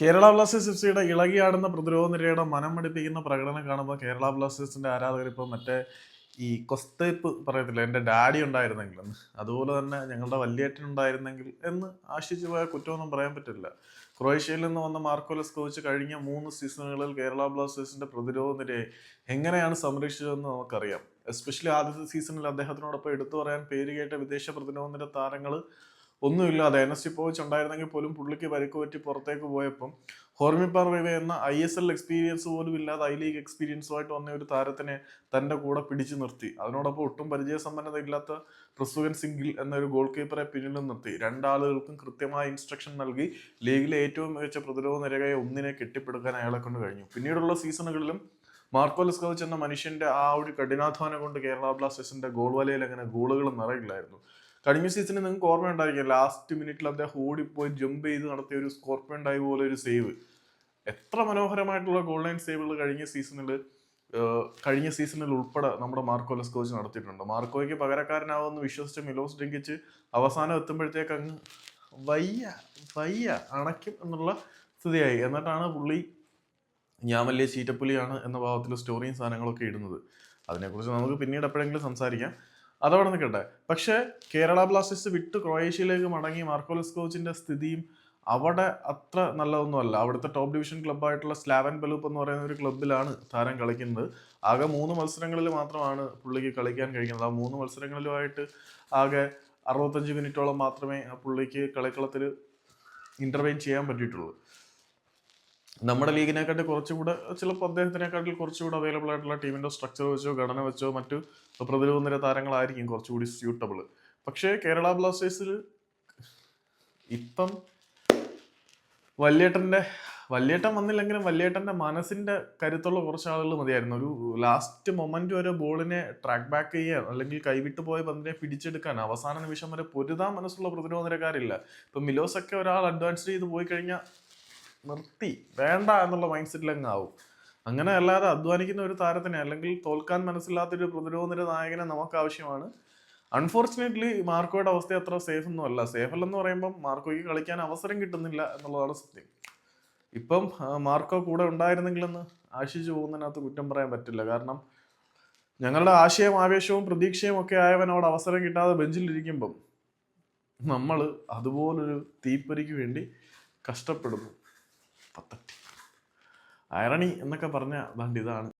Kerala Blasters F സിയുടെ ഇളകിയാടുന്ന പ്രതിരോധ നിരയുടെ മനം മടിപ്പിക്കുന്ന പ്രകടനം കാണുമ്പോൾ കേരള ബ്ലാസ്റ്റേഴ്സിന്റെ ആരാധകർ ഇപ്പോൾ മറ്റേ ഈ കൊസ്തേപ്പ് പറയത്തില്ല? എന്റെ ഡാഡി ഉണ്ടായിരുന്നെങ്കിൽ എന്ന് അതുപോലെ തന്നെ ഞങ്ങളുടെ വല്യേട്ടൻ ഉണ്ടായിരുന്നെങ്കിൽ എന്ന് ആശിച്ചു പോയ കുറ്റമൊന്നും പറയാൻ പറ്റില്ല. ക്രൊയേഷ്യയിൽ നിന്ന് വന്ന മാർക്കോലസ് കോച്ച് കഴിഞ്ഞ മൂന്ന് സീസണുകളിൽ കേരള ബ്ലാസ്റ്റേഴ്സിന്റെ പ്രതിരോധ നിരയെ എങ്ങനെയാണ് സംരക്ഷിച്ചതെന്ന് നമുക്കറിയാം. എസ്പെഷ്യലി ആദ്യത്തെ സീസണിൽ അദ്ദേഹത്തിനോടൊപ്പം എടുത്തു പറയാൻ പേര് കേട്ട വിദേശ പ്രതിരോധ നിര താരങ്ങൾ ഒന്നുമില്ലാതെ എൻ എസ് പോയിച്ച് ഉണ്ടായിരുന്നെങ്കിൽ പോലും പുള്ളിക്ക് പരിക്ക് പറ്റി പുറത്തേക്ക് പോയപ്പം ഹോർമിപ്പാർ റിവേ എന്ന ഐ എസ് എൽ എക്സ്പീരിയൻസ് പോലും ഇല്ലാതെ ഐ ലീഗ് എക്സ്പീരിയൻസുമായിട്ട് വന്ന ഒരു താരത്തിനെ തന്റെ കൂടെ പിടിച്ചു നിർത്തി. അതിനോടൊപ്പം ഒട്ടും പരിചയസമ്പന്നത ഇല്ലാത്ത പ്രസുഖൻ സിംഗിൽ എന്നൊരു ഗോൾ കീപ്പറെ പിന്നിലും നിർത്തി. രണ്ടാളുകൾക്കും കൃത്യമായ ഇൻസ്ട്രക്ഷൻ നൽകി. ലീഗിലെ ഏറ്റവും മികച്ച പ്രതിരോധ നിരകയെ ഒന്നിനെ കെട്ടിപ്പടുക്കാൻ അയാളെ കൊണ്ട് കഴിഞ്ഞു. പിന്നീടുള്ള സീസണുകളിലും മാർക്കോലസ് ലിസ്കോവിച്ച് എന്ന മനുഷ്യന്റെ ആ ഒരു കഠിനാധ്വാനം കൊണ്ട് കേരള ബ്ലാസ്റ്റേഴ്സിന്റെ ഗോൾ വലയിൽ അങ്ങനെ ഗോളുകൾ നിറയില്ലായിരുന്നു. കഴിഞ്ഞ സീസണിൽ നിങ്ങൾക്ക് ഓർമ്മ ഉണ്ടായിരിക്കും ലാസ്റ്റ് മിനിറ്റിൽ അദ്ദേഹം ഓടിപ്പോയി ജമ്പ് ചെയ്ത് നടത്തിയ ഒരു സ്കോർപ്പിയൻ ഡൈവ് പോലെ ഒരു സേവ് എത്ര മനോഹരമായിട്ടുള്ള ഗോൾ ലൈൻ സേവുകൾ കഴിഞ്ഞ സീസണിൽ കഴിഞ്ഞ സീസണിൽ ഉൾപ്പെടെ നമ്മുടെ മാർക്കോലസ് കോച്ച് നടത്തിയിട്ടുണ്ട്. മാർക്കോയ്ക്ക് പകരക്കാരനാവുമെന്ന് വിശ്വസിച്ച് മിലോസ് ഡെങ്കിച്ച് അവസാനം എത്തുമ്പോഴത്തേക്ക് അങ്ങ് വയ്യ വയ്യ അണയ്ക്കും എന്നുള്ള സ്ഥിതിയായി. എന്നിട്ടാണ് പുള്ളി ഞാൻ വലിയ ചീറ്റപ്പുലിയാണ് എന്ന ഭാവത്തിൽ സ്റ്റോറിയും സാധനങ്ങളൊക്കെ ഇടുന്നത്. അതിനെക്കുറിച്ച് നമുക്ക് പിന്നീട് എപ്പോഴെങ്കിലും സംസാരിക്കാം. അതവിടെ നിൽക്കട്ടെ പക്ഷേ കേരള ബ്ലാസ്റ്റേഴ്സ് വിട്ട് ക്രൊയേഷ്യയിലേക്ക് മടങ്ങി മാർക്കോലസ് കോച്ചിന്റെ സ്ഥിതിയും അവിടെ അത്ര നല്ലതൊന്നുമല്ല. അവിടുത്തെ ടോപ്പ് ഡിവിഷൻ ക്ലബ്ബായിട്ടുള്ള സ്ലാവൻ ബലൂപ്പ് എന്ന് പറയുന്ന ഒരു ക്ലബ്ബിലാണ് താരം കളിക്കുന്നത്. ആകെ മൂന്ന് മത്സരങ്ങളിൽ മാത്രമാണ് പുള്ളിക്ക് കളിക്കാൻ കഴിയുന്നത്. ആ മൂന്ന് മത്സരങ്ങളിലുമായിട്ട് ആകെ അറുപത്തഞ്ച് മിനിറ്റോളം മാത്രമേ ആ പുള്ളിക്ക് കളിക്കളത്തിൽ ഇന്റർവെയിൻ ചെയ്യാൻ പറ്റിയിട്ടുള്ളൂ. നമ്മുടെ ലീഗിനെക്കാട്ടി കുറച്ചുകൂടെ ചിലപ്പോൾ അദ്ദേഹത്തിനെക്കാട്ടിൽ കുറച്ചുകൂടെ അവൈലബിൾ ആയിട്ടുള്ള ടീമിന്റെ സ്ട്രക്ചർ വെച്ചോ ഘടന വെച്ചോ മറ്റു പ്രതിരോധ നിര താരങ്ങളായിരിക്കും കുറച്ചുകൂടി സ്യൂട്ടബിൾ പക്ഷേ കേരള ബ്ലാസ്റ്റേഴ്സിൽ ഇപ്പം വല്യേട്ടന്റെ വല്യേട്ടൻ വന്നില്ലെങ്കിലും വല്യേട്ടന്റെ മനസ്സിന്റെ കരുത്തുള്ള കുറച്ച് ആളുകൾ മതിയായിരുന്നു. ഒരു ലാസ്റ്റ് മൊമെന്റ് വരെ ബോളിനെ ട്രാക്ക് ബാക്ക് ചെയ്യാൻ അല്ലെങ്കിൽ കൈവിട്ട് പോയ പന്തിനെ പിടിച്ചെടുക്കാൻ അവസാന നിമിഷം വരെ പൊരുതാൻ മനസ്സുള്ള പ്രതിരോധ നിരക്കാരില്ല. മിലോസൊക്കെ മിലോസ് ഒരാൾ അഡ്വാൻസ് ചെയ്ത് പോയി കഴിഞ്ഞാൽ നിർത്തി. വേണ്ട എന്നുള്ള മൈൻഡ് സെറ്റിൽ അങ്ങ് ആവും അങ്ങനെ അല്ലാതെ അധ്വാനിക്കുന്ന ഒരു താരത്തിനെ അല്ലെങ്കിൽ തോൽക്കാൻ മനസ്സില്ലാത്തൊരു പ്രതിരോധ നിര നായകനെ നമുക്ക് ആവശ്യമാണ് അൺഫോർച്ചുനേറ്റ്ലി മാർക്കോയുടെ അവസ്ഥ അത്ര സേഫ് ഒന്നും അല്ല. സേഫ് അല്ലെന്ന് പറയുമ്പോൾ മാർക്കോയ്ക്ക് കളിക്കാൻ അവസരം കിട്ടുന്നില്ല എന്നുള്ളതാണ് സത്യം. ഇപ്പം മാർക്കോ കൂടെ ഉണ്ടായിരുന്നെങ്കിലെന്ന് ആശിച്ചു പോകുന്നതിനകത്ത് കുറ്റം പറയാൻ പറ്റില്ല. കാരണം ഞങ്ങളുടെ ആശയം ആവേശവും പ്രതീക്ഷയും ഒക്കെ ആയവനോട് അവസരം കിട്ടാതെ ബെഞ്ചിലിരിക്കുമ്പം നമ്മൾ അതുപോലൊരു തീപ്പൊരിക്ക് വേണ്ടി കഷ്ടപ്പെടുന്നു. പത്തട്ടി അയറണി എന്നൊക്കെ പറഞ്ഞ ദാണ്ട് ഇതാണ്